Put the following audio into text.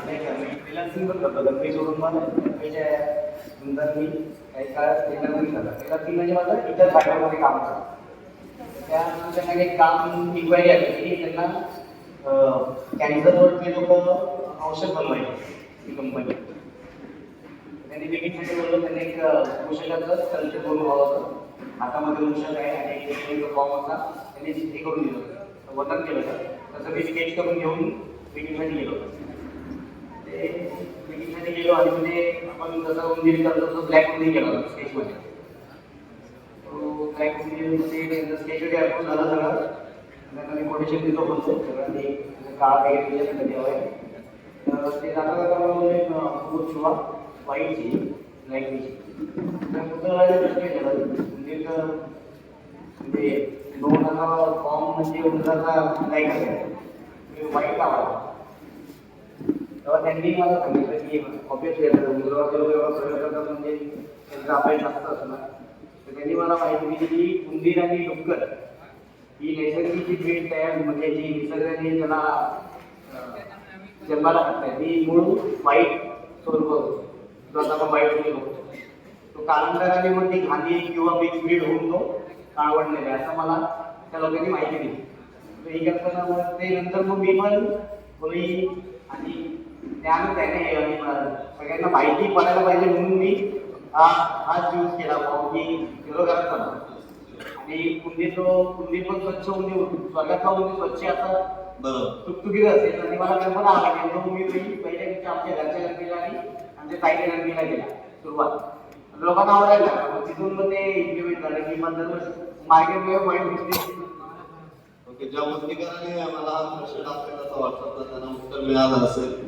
Freelancing पण करतो सोडून मला नंतर मी काही काळात फ्रीलान्सिंग फ्रीलान्सिंग म्हणजे माझं इतर फायबरमध्ये काम करतो त्यानंतर त्यांना एक काम इन्क्वायरी आली की त्यांना कॅन्सरवर ते लोक औषध बनवायचे ती कंपनी त्यांनी बेगिनसाठी बोललं त्यांनी एक औषधाचं कल्चर करून हवं होतं. हातामध्ये औषध आहे आणि फॉर्म होता. त्यांनी हे करून दिलं. होतं वतन केलं. होतं तसं मी स्केच करून घेऊन बेगिनसाठी गेलो. ते बेगिनसाठी आपण जसं उंदीर करतो तसं ब्लॅक उंदीर केला होता स्केचमध्ये तो ब्लॅक उंदीरमध्ये स्केच वगैरे आपण झाला सगळं. त्यांना मी कोटेशन देतो बोलतो सगळं ते काळा वगैरे आहे तर ते जाता जाता मला खूप शिवा वाईटची लाईटची तर मुद्दा प्रश्न तर म्हणजे दोन हजार फॉर्म म्हणजे उंदराचा लाइट आहे म्हणजे वाईट आवाज. तेव्हा त्यांनी मला सांगितलं की ऑब्विसली उंदराचे लोक जेव्हा प्रयोग करतात म्हणजे त्यांचा अभ्यास जास्त असणार. तर त्यांनी मला माहिती दिली की उंदीर आणि डुक्कर ही नैसर्गिक जी भेट तयार म्हणजे जी निसर्गाने त्याला जन्माला घातलाय ती मूळ वाईट स्वरूप होतो. जो आता आपण वाईट म्हणू बघतो तो कालांतराने मग ती घाणी किंवा मिक्स ब्रीड होऊन तो काळवडलेला आहे. असं मला त्या लोकांनी माहिती दिली. तर करताना मग ते नंतर मग मी पण थोडी आणि ज्ञान आहे ना आणि सगळ्यांना माहिती पडायला पाहिजे म्हणून मी हा हाच यूज केला फॉर्म की किलोग्राम आणि कुंडी तो कुंडी पण स्वच्छ उंदी स्वर्गातला उंदी स्वच्छ असा बरोबर. तुकतुकीत असेल. आणि मला कल्पना आला की तो मी पहिली आमच्या घरच्या गणपतीला आणि आमच्या ताईच्या गणपतीला गेला. सुरुवात. लोकांना आवडायला मग तिथून मग ते इम्प्लिमेंट झालं. की मग दरवर्षी मार्केटमध्ये गोष्टी ओके ज्या वस्तीकरांनी आम्हाला हा प्रश्न टाकला त्याचा व्हॉट्सअपला त्यांना उत्तर मिळालं असेल.